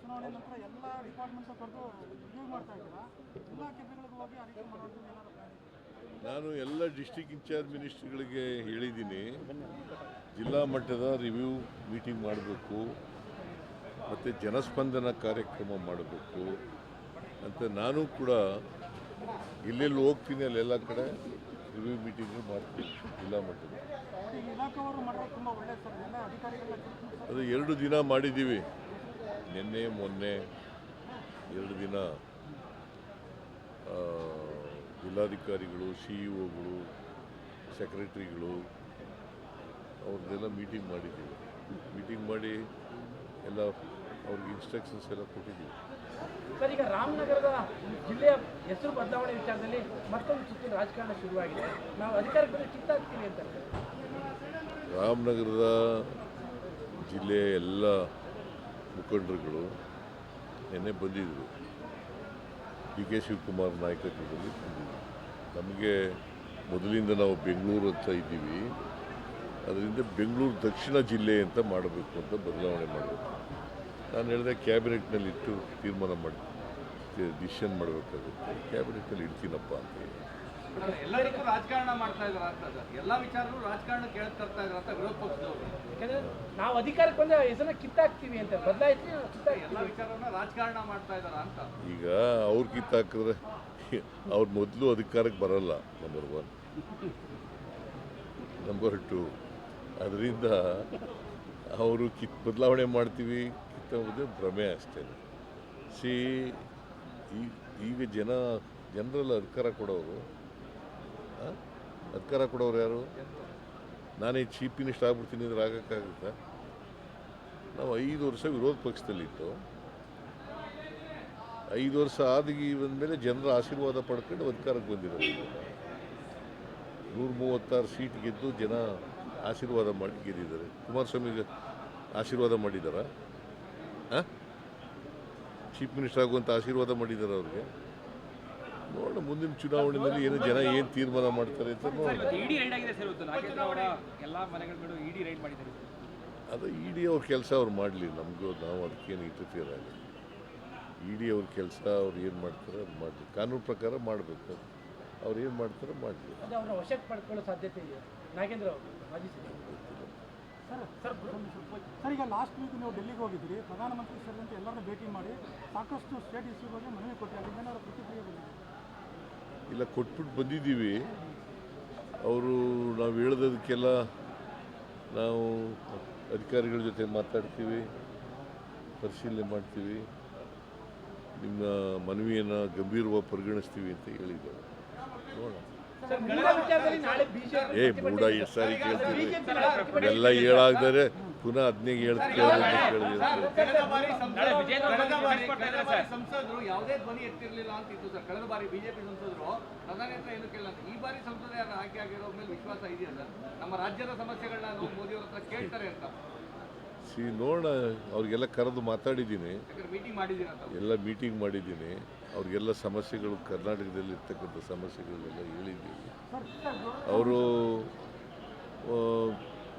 ಚುನಾವಣೆ ನಂತರ ಎಲ್ಲ ಡಿಪಾರ್ಟ್ಮೆಂಟ್ ಕರೆದು ರಿವ್ಯೂ ಮಾಡ್ತಾ ಇದ್ದೀರಾ? ಎಲ್ಲ ಕೆಫೆಗಳಿಗೆ ಹೋಗಿ ಆ ರೀತಿ ಮಾಡೋದು ನಾನು ಎಲ್ಲ ಡಿಸ್ಟಿಕ್ ಇನ್ಚಾರ್ಜ್ ಮಿನಿಸ್ಟ್ರಿಗಳಿಗೆ ಹೇಳಿದ್ದೀನಿ. ಜಿಲ್ಲಾ ಮಟ್ಟದ ರಿವ್ಯೂ ಮೀಟಿಂಗ್ ಮಾಡಬೇಕು. ಮತ್ತು ಜನಸ್ಪಂದನ ಕಾರ್ಯಕ್ರಮ ಮಾಡಬೇಕು. ಅಂತ ನಾನು ಕೂಡ ಎಲ್ಲೆಲ್ಲಿ ಹೋಗ್ತೀನಿ ಅಲ್ಲೆಲ್ಲ ಕಡೆ ರಿವ್ಯೂ ಮೀಟಿಂಗ್ ಮಾಡ್ತೀನಿ ಜಿಲ್ಲಾ ಮಟ್ಟದ ಅದು ಎರಡು ದಿನ ಮಾಡಿದ್ದೀವಿ. ನಿನ್ನೆ ಮೊನ್ನೆ ಎರಡು ದಿನ ಜಿಲ್ಲಾಧಿಕಾರಿಗಳು ಸಿ ಇ ಒಗಳು ಸೆಕ್ರೆಟ್ರಿಗಳು ಅವ್ರದ್ದೆಲ್ಲ ಮೀಟಿಂಗ್ ಮಾಡಿದ್ದೀವಿ. ಮೀಟಿಂಗ್ ಮಾಡಿ ಎಲ್ಲ ಅವ್ರಿಗೆ ಇನ್ಸ್ಟ್ರಕ್ಷನ್ಸ್ ಎಲ್ಲ ಕೊಟ್ಟಿದ್ದೀವಿ. ಸರ್ ಈಗ ರಾಮನಗರದ ಜಿಲ್ಲೆಯ ಹೆಸರು ಬದಲಾವಣೆ ವಿಚಾರದಲ್ಲಿ ಮತ್ತೊಂದು ಸುತ್ತಿನ ರಾಜಕಾರಣ ಶುರುವಾಗಿದೆ. ನಾವು ಅಧಿಕಾರಕ್ಕೆ ಬಂದು ಕಿತ್ತಾಗ್ತೀವಿ ಅಂತ. ರಾಮನಗರದ ಜಿಲ್ಲೆಯ ಎಲ್ಲ ಮುಖಂಡರುಗಳು ನಿನ್ನೆ ಬಂದಿದ್ದರು ಡಿ ಕೆ ಶಿವಕುಮಾರ್ ನಾಯಕತ್ವದಲ್ಲಿ ಬಂದಿದ್ದರು ನಮಗೆ ಮೊದಲಿಂದ ನಾವು ಬೆಂಗಳೂರು ಅಂತ ಇದ್ದೀವಿ. ಅದರಿಂದ ಬೆಂಗಳೂರು ದಕ್ಷಿಣ ಜಿಲ್ಲೆ ಅಂತ ಮಾಡಬೇಕು ಅಂತ ಬದಲಾವಣೆ ಮಾಡಬೇಕು. ನಾನು ಹೇಳಿದೆ ಕ್ಯಾಬಿನೆಟ್ನಲ್ಲಿ ಇಟ್ಟು ತೀರ್ಮಾನ ಮಾಡಿ, ಡಿಸಿಷನ್ ಮಾಡಬೇಕಾಗುತ್ತೆ. ಕ್ಯಾಬಿನೆಟ್ನಲ್ಲಿ ಇಡ್ತೀನಪ್ಪ ಅಂತ ಎಲ್ಲರಿಗೂ ರಾಜಕಾರಣ ಮಾಡ್ತಾ ಇದಾರೆ ಅಂತ ಎಲ್ಲ ಎಲ್ಲಾ ವಿಚಾರಗಳು ರಾಜಕಾರಣ ಕೇಳಕ್ ತರ್ತಾ ಇದಾರೆ ಅಂತ ವಿರೋಧ ಪಕ್ಷದವರು. ಯಾಕಂದ್ರೆ ನಾವು ಅಧಿಕಾರಕ್ಕೆ ಬಂದ ಇದನ್ನ ಕಿತ್ತಾಕ್ತೀವಿ ಅಂತ. ಬದಲಾಯಿಸಿ ಎಲ್ಲ ವಿಚಾರವನ್ನ ರಾಜಕಾರಣ ಮಾಡ್ತಾ ಇದಾರ ಅಂತ. ಈಗ ಅವ್ರು ಕಿತ್ತಾಕಿದ್ರೆ ಅವ್ರು ಮೊದಲು ಅಧಿಕಾರಕ್ಕೆ ಬರಲ್ಲ ನಂಬರ್ ಒನ್ ನಂಬರ್ ಟು ಅದರಿಂದ ಅವರು ಕಿತ್ ಬದಲಾವಣೆ ಮಾಡ್ತೀವಿ ಕಿತ್ತ ಭ್ರಮೆ ಅಷ್ಟೇ. ಸಿ ಈಗ ಜನ ಜನರಲ್ಲಿ ಅಧಿಕಾರ ಕೊಡೋರು? ಅಧಿಕಾರ ಕೊಡೋರು ಯಾರು? ನಾನೇ ಚೀಫ್ ಮಿನಿಸ್ಟರ್ ಆಗ್ಬಿಡ್ತೀನಿ ಅಂದ್ರೆ ಆಗೋಕ್ಕಾಗುತ್ತಾ? ನಾವು ಐದು ವರ್ಷ ವಿರೋಧ ಪಕ್ಷದಲ್ಲಿತ್ತು. ಐದು ವರ್ಷ ಆದಗಿ ಬಂದಮೇಲೆ ಜನರ ಆಶೀರ್ವಾದ ಪಡ್ಕೊಂಡು ಅಧಿಕಾರಕ್ಕೆ ಬಂದಿರೋದು. ನೂರ ಮೂವತ್ತಾರು ಸೀಟ್ ಗೆದ್ದು ಜನ ಆಶೀರ್ವಾದ ಮಾಡಿ ಗೆದ್ದಿದ್ದಾರೆ. ಕುಮಾರಸ್ವಾಮಿಗೆ ಆಶೀರ್ವಾದ ಮಾಡಿದಾರ ಚೀಫ್ ಮಿನಿಸ್ಟರ್ ಆಗುವಂಥ ಆಶೀರ್ವಾದ ಮಾಡಿದ್ದಾರೆ ಅವ್ರಿಗೆ? ನೋಡೋಣ ಮುಂದಿನ ಚುನಾವಣೆಯಲ್ಲಿ ಏನು ಜನ ಏನು ತೀರ್ಮಾನ ಮಾಡ್ತಾರೆ ಅಂತ ನೋಡೋಣ. ಇಡಿ ರೈಡ್ ಆಗಿದೆ ಸರ್ ಇವತ್ತು. ನಾಗೇಂದ್ರ ಅವರ ಎಲ್ಲಾ ಮನೆಗಳ ಇಡಿ ರೈಡ್ ಮಾಡಿದ್ದಾರೆ ಅದು ಇ ಡಿ ಅವ್ರ ಕೆಲಸ ಅವ್ರು ಮಾಡಲಿ ನಮಗೂ ನಾವು ಅದಕ್ಕೇನು ಇಂಟರ್ಫಿಯರ್ ಆಗಲ್ಲ ಇ ಡಿ ಅವ್ರ ಕೆಲಸ ಅವ್ರು ಏನು ಮಾಡ್ತಾರೆ ಅದು ಮಾಡಲಿ. ಕಾನೂನು ಪ್ರಕಾರ ಮಾಡಬೇಕು. ಅವ್ರು ಏನು ಮಾಡ್ತಾರೆ ಮಾಡಲಿ. ಅದು ಅವರ ವಶಕ್ಕೆ ಪಡ್ಕೊಳ್ಳೋ ಸಾಧ್ಯತೆ ಇದೆ. ನಾಗೇಂದ್ರ ಅವರು ಮಾಜಿ ಸರ್ ಸರ್ ಸರ್ ಈಗ ಲಾಸ್ಟ್ ವೀಕ್ ನೀವು ಡೆಲ್ಲಿಗೆ ಹೋಗಿದ್ದೀರಿ ಪ್ರಧಾನಮಂತ್ರಿ ಸೇರಿದಂತೆ ಎಲ್ಲರನ್ನೂ ಭೇಟಿ ಮಾಡಿ ಸಾಕಷ್ಟು ಸ್ಟೇಟ್ ಇಶ್ಯೂ ಬಗ್ಗೆ ಮನವಿ ಕೊಟ್ಟಿದ್ದಾರೆ ಪ್ರತಿಕ್ರಿಯೆ ಬಂದಿದೆ ಇಲ್ಲ ಕೊಟ್ಬಿಟ್ಟು ಬಂದಿದ್ದೀವಿ. ಅವರು ನಾವು ಹೇಳೋದಕ್ಕೆಲ್ಲ ನಾವು ಅಧಿಕಾರಿಗಳ ಜೊತೆ ಮಾತಾಡ್ತೀವಿ ಪರಿಶೀಲನೆ ಮಾಡ್ತೀವಿ. ನಿಮ್ಮ ಮನವಿಯನ್ನು ಗಂಭೀರವಾಗಿ ಪರಿಗಣಿಸ್ತೀವಿ ಅಂತ ಹೇಳಿದ್ದೇವೆ ನೋಡೋಣ. ಏ ಮೂಡ ಎಷ್ಟು ಸಾರಿ ಕೇಳ್ತೀವಿ ಎಲ್ಲ ಹೇಳಾಗ್ದರೆ ಪುನಃ ಅದ್ನಿಗೆ ಹೇಳ್ ಕೇಳೋದು ಕೇಳಿದ್ರೆ ಬಾರಿ ನಾಳೆ ವಿಜೇಂದ್ರ ಕಳೆದ ಅವರು ಬಾರಿ ಕಳಿಸ್ಕೊಡ್ತಾ ಕಳೆದ ಇದ್ದಾರೆ ಬಾರಿ ಸಂಸದರು ಯಾವುದೇ ಧ್ವನಿ ಎತ್ತಿರ್ಲಿಲ್ಲ ಅಂತ ಇತ್ತು ಸರ್. ಕಳೆದ ಬಾರಿ ಬಿಜೆಪಿ ಸಂಸದರು ಪ್ರಧಾನಿ ಹತ್ರ ಏನು ಕೇಳಿಲ್ಲ ಈ ಬಾರಿ ಸಂಸದರ ಆಯ್ಕೆ ಆಗಿರೋ ಮೇಲೆ ವಿಶ್ವಾಸ ಇದೆಯಾ ಸರ್? ನಮ್ಮ ರಾಜ್ಯದ ಸಮಸ್ಯೆಗಳನ್ನ ನಾವು ಮೋದಿ ಅವ್ರ ಹತ್ರ ಕೇಳ್ತಾರೆ ಅಂತ. ಸಿ ನೋಡೋಣ ಅವ್ರಿಗೆಲ್ಲ ಕರೆದು ಮಾತಾಡಿದ್ದೀನಿ. ಎಲ್ಲ ಮೀಟಿಂಗ್ ಮಾಡಿದ್ದೀನಿ. ಅವ್ರಿಗೆಲ್ಲ ಸಮಸ್ಯೆಗಳು ಕರ್ನಾಟಕದಲ್ಲಿ ಇರ್ತಕ್ಕಂಥ ಸರ್ ಸರ್ ಅವರು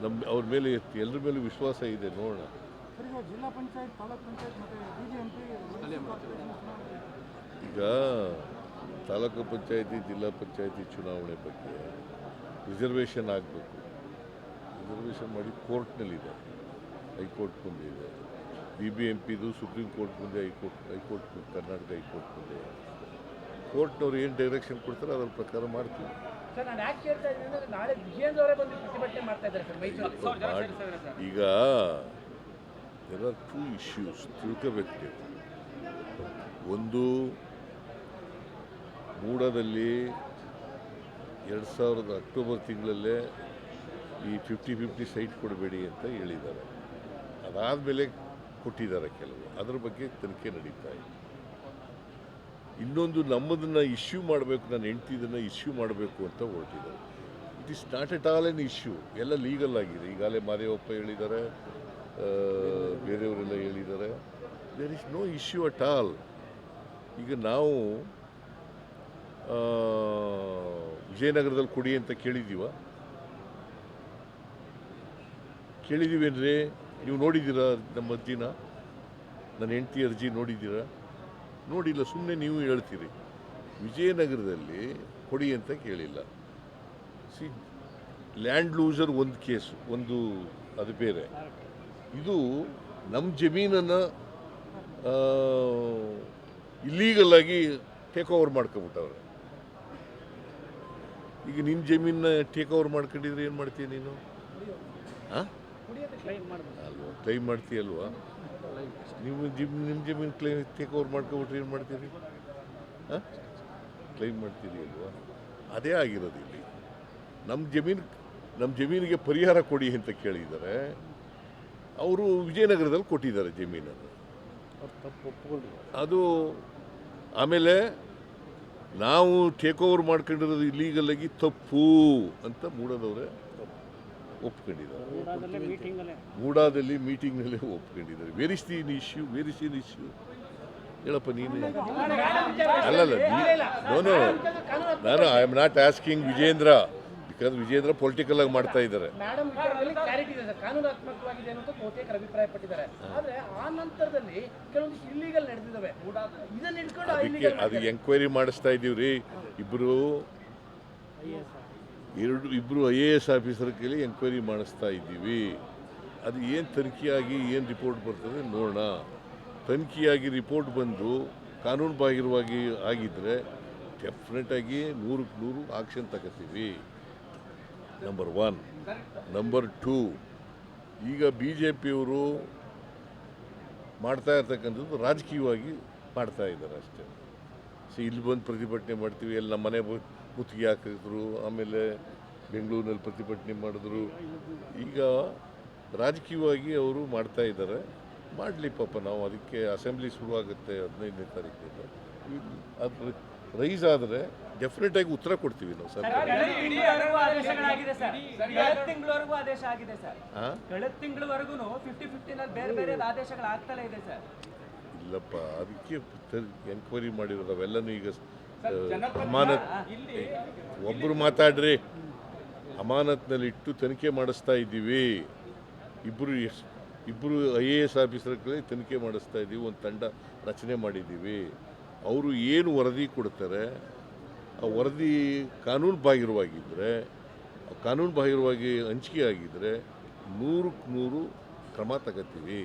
ನಮ್ಮ ಅವ್ರ ಮೇಲೆ ಎಲ್ಲರ ಮೇಲೂ ವಿಶ್ವಾಸ ಇದೆ ನೋಡೋಣ. ಈಗ ಜಿಲ್ಲಾ ಪಂಚಾಯತ್ ತಾಲೂಕ್ ಮತ್ತು ಈಗ ತಾಲೂಕು ಪಂಚಾಯತಿ ಜಿಲ್ಲಾ ಪಂಚಾಯತಿ ಚುನಾವಣೆ ಬಗ್ಗೆ ರಿಸರ್ವೇಷನ್ ಆಗಬೇಕು. ರಿಸರ್ವೇಷನ್ ಮಾಡಿ ಕೋರ್ಟ್ನಲ್ಲಿದೆ ಹೈಕೋರ್ಟ್ ಮುಂದೆ ಇದೆ. ಬಿ ಬಿ ಎಂ ಪಿದು ಸುಪ್ರೀಂ ಕೋರ್ಟ್ ಮುಂದೆ ಹೈಕೋರ್ಟ್ ಹೈಕೋರ್ಟ್ ಮುಂದೆ, ಕರ್ನಾಟಕ ಹೈಕೋರ್ಟ್ ಮುಂದೆ. ಕೋರ್ಟ್ನವ್ರು ಏನು ಡೈರೆಕ್ಷನ್ ಕೊಡ್ತಾರೋ ಅದ್ರ ಪ್ರಕಾರ ಮಾಡ್ತೀವಿ. ಸರ್ ಯಾಕೆ ಕೇಳ್ತಾ ಇದ್ದೀನಿ ಅಂದ್ರೆ ನಾಳೆ ವಿಜೇಂದ್ರ ಅವರೇ ಪ್ರತಿಭಟನೆ ಮಾಡ್ತಾ ಇದ್ದಾರೆ ಸರ್ ಮೈಸೂರು. ಸಾವಿರ ಜನ ಮಾಡಿ- ಸರ್ ಈಗ ದೆರ್ ಆರ್ ಟೂ ಇಶ್ಯೂಸ್ ತಿಳ್ಕೋಬೇಕು. ನೀವು. ಒಂದು ಮೂಡದಲ್ಲಿ ಎರಡು ಸಾವಿರದ ಅಕ್ಟೋಬರ್ ತಿಂಗಳಲ್ಲೇ ಈ ಫಿಫ್ಟಿ ಫಿಫ್ಟಿ ಸೈಟ್ ಕೊಡಬೇಡಿ ಅಂತ ಹೇಳಿದ್ದಾರೆ. ಅದಾದಮೇಲೆ ಕೊಟ್ಟಿದ್ದಾರೆ ಕೆಲವು. ಅದರ ಬಗ್ಗೆ ತನಿಖೆ ನಡೀತಾ ಇದೆ. ಇನ್ನೊಂದು ನಮ್ಮದನ್ನು ಇಶ್ಯೂ ಮಾಡಬೇಕು, ನನ್ನ ಹೆಂಡ್ತಿದನ್ನು ಇಶ್ಯೂ ಮಾಡಬೇಕು ಅಂತ ಹೊರಟಿದ್ದಾರೆ. It is not at all an issue ಎಲ್ಲ ಲೀಗಲ್ ಆಗಿದೆ. ಈಗಾಗಲೇ ಮಾದೇವಪ್ಪ ಹೇಳಿದ್ದಾರೆ ಬೇರೆಯವರೆಲ್ಲ ಹೇಳಿದ್ದಾರೆ. There is no issue at all ಈಗ ನಾವು ವಿಜಯನಗರದಲ್ಲಿ ಕೊಡಿ ಅಂತ ಕೇಳಿದ್ದೀವ. ಕೇಳಿದ್ದೀವೇನ್ರಿ? ನೀವು ನೋಡಿದ್ದೀರಾ ನಮ್ಮ ಅಜ್ಜಿನ ನನ್ನ ಹೆಂಡತಿ ಅರ್ಜಿ ನೋಡಿದ್ದೀರಾ? ನೋಡಿಲ್ಲ ಸುಮ್ಮನೆ ನೀವು ಹೇಳ್ತೀರಿ. ವಿಜಯನಗರದಲ್ಲಿ ಕೊಡಿ ಅಂತ ಕೇಳಿಲ್ಲ. ಸಿ ಲ್ಯಾಂಡ್ ಲೂಸರ್ ಒಂದು ಕೇಸು ಒಂದು ಅದು ಬೇರೆ. ಇದು ನಮ್ಮ ಜಮೀನನ್ನು ಇಲ್ಲೀಗಲ್ಲಾಗಿ ಟೇಕ್ ಓವರ್ ಮಾಡ್ಕೊಬಿಟ್ಟವ್ರೆ ಈಗ ನಿನ್ನ ಜಮೀನ ಟೇಕ್ ಓವರ್ ಮಾಡ್ಕೊಂಡಿದ್ರೆ ಏನು ಮಾಡ್ತೀಯ ನೀನು? ಹಾಂ ಅಲ್ವಾ ಕ್ಲೈಮ್ ಮಾಡ್ತೀಯಲ್ವಾ? ನೀವು ಜಿಮ್ ನಿಮ್ಮ ಜಮೀನು ಕ್ಲೈಮ್ ಟೇಕ್ ಓವರ್ ಮಾಡ್ಕೊಬಿಟ್ರೆ ಏನು ಮಾಡ್ತೀರಿ? ಹಾಂ? ಕ್ಲೈಮ್ ಮಾಡ್ತೀರಿ ಅಲ್ವಾ? ಅದೇ ಆಗಿರೋದು ಇಲ್ಲಿ. ನಮ್ಮ ಜಮೀನು ನಮ್ಮ ಜಮೀನಿಗೆ ಪರಿಹಾರ ಕೊಡಿ ಅಂತ ಕೇಳಿದ್ದಾರೆ. ಅವರು ವಿಜಯನಗರದಲ್ಲಿ ಕೊಟ್ಟಿದ್ದಾರೆ ಜಮೀನನ್ನು. ಅದು ಆಮೇಲೆ ನಾವು ಟೇಕ್ ಓವರ್ ಮಾಡ್ಕೊಂಡಿರೋದು ಇಲ್ಲೀಗಲ್ ಆಗಿ ತಪ್ಪು ಅಂತ ಮೂಡೋದವ್ರೆ ಒಪ್ಕೊಂಡಿದ್ದಾರೆ. ಮೂಡಾದಲ್ಲಿ ಮೀಟಿಂಗ್ನಲ್ಲೇ ಒಪ್ಕೊಂಡಿದ್ದಾರೆ. Where is the issue where is in issue ಹೇಳಪ್ಪ ನೀನು ಅಲ್ಲಲ್ಲ ನೋ ನೋ ನಾನು I am not asking Vijendra. Because Vijendra political ಆಗಿ ಮಾಡ್ತಾ ಇದ್ದಾರೆ. ಅದಕ್ಕೆ ಅದು ಎಂಕ್ವೈರಿ ಮಾಡಿಸ್ತಾ ಇದ್ದೀವಿ ರೀ ಇಬ್ಬರು ಎರಡು ಇಬ್ಬರು ಐ ಎ ಎಸ್ ಆಫೀಸರ್ ಕೈಲಿ ಎಂಕ್ವೈರಿ ಮಾಡಿಸ್ತಾ ಇದ್ದೀವಿ. ಅದು ಏನು ತನಿಖೆಯಾಗಿ, ಏನು ರಿಪೋರ್ಟ್ ಬರ್ತದೆ ನೋಡೋಣ. ತನಿಖೆಯಾಗಿ ರಿಪೋರ್ಟ್ ಬಂದು ಕಾನೂನು ಬಾಹಿರವಾಗಿ ಆಗಿದ್ದರೆ ಡೆಫಿನೆಟಾಗಿ ನೂರಕ್ಕೆ ನೂರು ಆಕ್ಷನ್ ತಗೋತೀವಿ. ನಂಬರ್ ಒನ್ ನಂಬರ್ ಟೂ ಈಗ ಬಿ ಜೆ ಪಿಯವರು ಮಾಡ್ತಾ ಇರ್ತಕ್ಕಂಥದ್ದು ರಾಜಕೀಯವಾಗಿ ಮಾಡ್ತಾ ಇದ್ದಾರೆ ಅಷ್ಟೇ. ಸೊ ಇಲ್ಲಿ ಬಂದು ಪ್ರತಿಭಟನೆ ಮಾಡ್ತೀವಿ, ಎಲ್ಲ ನಮ್ಮ ಮನೆ ಬ- ಹಾಕಿದ್ರು ಆಮೇಲೆ ಬೆಂಗಳೂರಿನಲ್ಲಿ ಪ್ರತಿಭಟನೆ ಮಾಡಿದ್ರು. ಈಗ ರಾಜಕೀಯವಾಗಿ ಅವರು ಮಾಡ್ತಾ ಇದ್ದಾರೆ. ಮಾಡಲಿ ಪಾಪ ನಾವು ಅದಕ್ಕೆ ಅಸೆಂಬ್ಲಿ ಶುರುವಾಗುತ್ತೆ ಹದಿನೈದನೇ ತಾರೀಕಿಂದ. ಅದು ರೈಸ್ ಆದರೆ ಡೆಫಿನೆಟಾಗಿ ಉತ್ತರ ಕೊಡ್ತೀವಿ ನಾವು ಸರ್ ಕಳೆದ ತಿಂಗಳವರೆಗೂ ಆದೇಶ ಆಗಿದೆ ಸರ್. ಹಾಂ ಕಳೆದ ತಿಂಗಳವರೆಗೂ ಫಿಫ್ಟಿ ಫಿಫ್ಟಿನಲ್ಲಿ ಬೇರೆ ಬೇರೆ ಆದೇಶಗಳು ಆಗ್ತಲೇ ಇದೆ ಸರ್. ಇಲ್ಲಪ್ಪ ಅದಕ್ಕೆ ಎಂಕ್ವೈರಿ ಮಾಡಿರೋದು ಅವೆಲ್ಲನೂ ಈಗ ಅಮಾನತ್ ಒಬ್ಬರು ಮಾತಾಡ್ರಿ. ಅಮಾನತ್ನಲ್ಲಿ ಇಟ್ಟು ತನಿಖೆ ಮಾಡಿಸ್ತಾ ಇದ್ದೀವಿ. ಇಬ್ಬರು ಎಸ್ ಇಬ್ಬರು ಐ ಎ ಎಸ್ ಆಫೀಸರ್ಗಳೇ ತನಿಖೆ ಮಾಡಿಸ್ತಾ ಇದ್ದೀವಿ ಒಂದು ತಂಡ ರಚನೆ ಮಾಡಿದ್ದೀವಿ. ಅವರು ಏನು ವರದಿ ಕೊಡ್ತಾರೆ? ಆ ವರದಿ ಕಾನೂನು ಬಾಹಿರವಾಗಿದ್ದರೆ ಕಾನೂನು ಬಾಹಿರವಾಗಿ ಹಂಚಿಕೆ ಆಗಿದ್ದರೆ ನೂರಕ್ಕೆ ನೂರು ಕ್ರಮ ತಗೋತೀವಿ.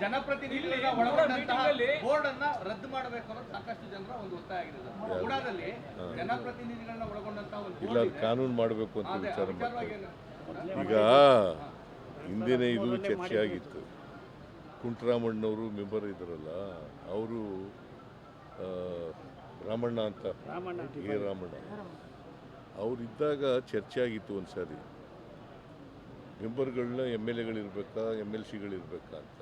ಜನಪ್ರತಿನಿಧಿಗಳ ಒಳಗೊಂಡಂತಹ ಬೋರ್ಡ್ ಅನ್ನ ಮಾಡಬೇಕು ಅನ್ನೋದು ಸಾಕಷ್ಟು ಜನರ ಒಂದು ಒತ್ತಾಯ ಆಗಿದೆ ಸರ್ ಕೂಡಾದಲ್ಲಿ ಜನಪ್ರತಿನಿಧಿಗಳನ್ನ ಒಳಗೊಂಡಂತಹ ಒಂದು ಇಲ್ಲ ಅದು ಕಾನೂನು ಮಾಡಬೇಕು ಅಂತ ವಿಚಾರ ಮಾಡ್ತಾರೆ ಈಗ ಹಿಂದಿನ ಇದು ಚರ್ಚೆ ಆಗಿತ್ತು ಕುಂಟರಾಮಣ್ಣವರು ಮೆಂಬರ್ ಇದ್ರಲ್ಲ ಅವರು ರಾಮಣ್ಣ ಅಂತ. ಎ ರಾಮಣ್ಣ. ಅವರಿದ್ದಾಗ ಚರ್ಚೆ ಆಗಿತ್ತು ಒಂದು ಸಾರಿ ಮೆಂಬರ್ಗಳನ್ನ ಎಂ ಎಲ್ ಎಗಳಿರ್ಬೇಕಾ ಎಂ ಎಲ್ ಸಿಗಳಿರ್ಬೇಕಾ ಅಂತ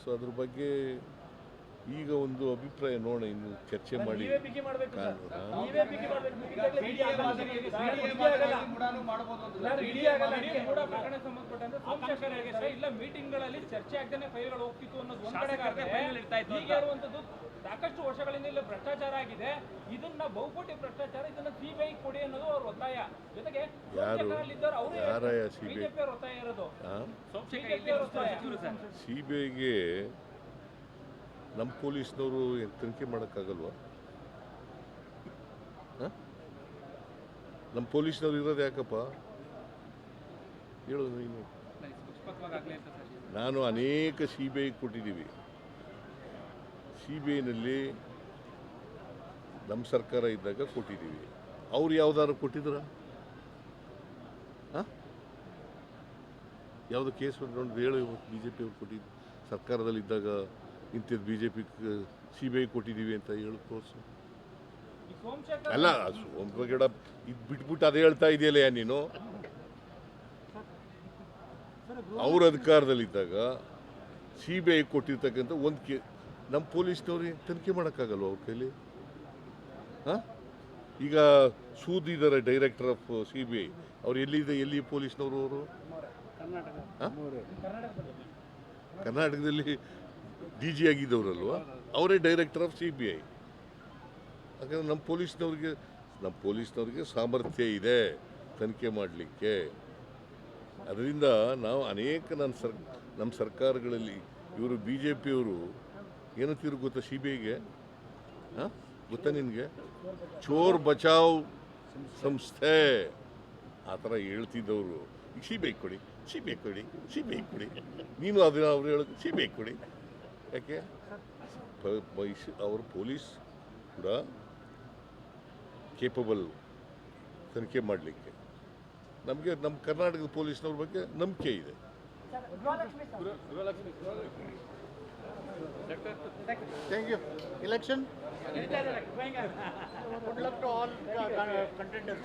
ಸೊ ಅದ್ರ ಬಗ್ಗೆ ಈಗ ಒಂದು ಅಭಿಪ್ರಾಯ ನೋಡೋಣ ಇನ್ನು ಚರ್ಚೆ ಮಾಡಿ. ನೀವೇ ಬಿಗಿ ಮಾಡ್ಬೇಕು ಸರ್. ಕಾನೂನು- ಸಾಕಷ್ಟು ವರ್ಷಗಳಿಂದ ಇಲ್ಲಿ ಭ್ರಷ್ಟಾಚಾರ ಆಗಿದೆ. ಇದನ್ನ ಬಹುಕೋಟಿ ಭ್ರಷ್ಟಾಚಾರ ಇದನ್ನ ಸಿಬಿಐ ಕೊಡಿ ಅನ್ನೋದು ಅವ್ರ ಒತ್ತಾಯ. ಜೊತೆಗೆ ಅವರು? ಬಿಜೆಪಿ ಅವ್ರ ಒತ್ತಾಯ ಇರೋದು. ಸಿಬಿಐಗೆ ನಮ್ಮ ಪೊಲೀಸ್ನವರು ತನಿಖೆ ಮಾಡೋಕ್ಕಾಗಲ್ವಾ? ಹಾಂ ನಮ್ಮ ಪೊಲೀಸ್ನವ್ರು ಇರೋದು ಯಾಕಪ್ಪ? ಹೇಳು ನೀನು. ನಾನು ಅನೇಕ ಸಿ ಬಿ ಐಗೆ ಕೊಟ್ಟಿದ್ದೀವಿ. ಸಿ ಬಿ ಐನಲ್ಲಿ ನಮ್ಮ ಸರ್ಕಾರ ಇದ್ದಾಗ ಕೊಟ್ಟಿದ್ದೀವಿ. ಅವ್ರು ಯಾವ್ದಾದ್ರು ಕೊಟ್ಟಿದ್ರ? ಯಾವುದು ಕೇಸ್ ಒಂದು ಹೇಳು ಬಿ ಜೆ ಪಿ ಅವ್ರು ಕೊಟ್ಟಿದ್ದು. ಸರ್ಕಾರದಲ್ಲಿ ಇದ್ದಾಗ ಇಂಥದ್ದು B J P C B I ಕೊಟ್ಟಿದ್ದೀವಿ ಅಂತ ಹೇಳಿ ತೋರಿಸು. ಅಲ್ಲ ಸೋಮಗಡ ಇದು ಬಿಟ್ಬಿಟ್ಟು ಅದೇ ಹೇಳ್ತಾ ಇದೆಯಲ್ಲ ನೀನು? ಅವ್ರ ಅಧಿಕಾರದಲ್ಲಿದ್ದಾಗ ಸಿ ಬಿ ಐ ಕೊಟ್ಟಿರ್ತಕ್ಕಂಥ ಒಂದು ಕೇ ನಮ್ಮ ಪೊಲೀಸ್ನವ್ರಿಗೆ ತನಿಖೆ ಮಾಡೋಕ್ಕಾಗಲ್ವ ಅವ್ರ ಕೈಲಿ ಹಾಂ? ಈಗ ಸೂದ್ ಇದ್ದಾರೆ director of C B I. ಅವ್ರು ಎಲ್ಲಿದೆ, ಎಲ್ಲಿ ಪೊಲೀಸ್ನವರು ಅವರು? ಕರ್ನಾಟಕದಲ್ಲಿ ಡಿ ಜಿ ಆಗಿದ್ದವರಲ್ವ? ಅವರೇ director of C B I. ಯಾಕಂದ್ರೆ ನಮ್ಮ ಪೊಲೀಸ್ನವ್ರಿಗೆ ನಮ್ಮ ಪೊಲೀಸ್ನವ್ರಿಗೆ ಸಾಮರ್ಥ್ಯ ಇದೆ ತನಿಖೆ ಮಾಡಲಿಕ್ಕೆ. ಅದರಿಂದ ನಾವು ಅನೇಕ ನನ್ನ ಸರ್ ನಮ್ಮ ಸರ್ಕಾರಗಳಲ್ಲಿ ಇವರು ಬಿ ಜೆ ಪಿಯವರು ಏನಂತಿದ್ರು ಗೊತ್ತಾ ಸಿ ಬಿ ಐಗೆ ಹಾಂ? ಗೊತ್ತಾ ನಿನಗೆ? ಚೋರ್ ಬಚಾವ್ ಸಂಸ್ಥೆ. ಆ ಥರ ಹೇಳ್ತಿದ್ದವರು. ಈಗ ಸಿ ಬಿ ಐ ಕೊಡಿ ಸಿ ಬಿ ಐ ಕೊಡಿ ಸಿ ಬಿ ಐ ಕೊಡಿ. ನೀನು ಅದನ್ನ ಅವ್ರು ಹೇಳೋದು ಸಿ ಬಿ ಐ ಕೊಡಿ. ಯಾಕೆ? ಅವರು ಅವ್ರ ಪೊಲೀಸ್ ಕೂಡ ಕೇಪಬಲ್ ತನಿಖೆ ಮಾಡಲಿಕ್ಕೆ. ನಮಗೆ ನಮ್ಮ ಕರ್ನಾಟಕದ ಪೊಲೀಸ್ನವ್ರ ಬಗ್ಗೆ ನಂಬಿಕೆ ಇದೆ. Thank you. Election? Good luck to all uh, contenders.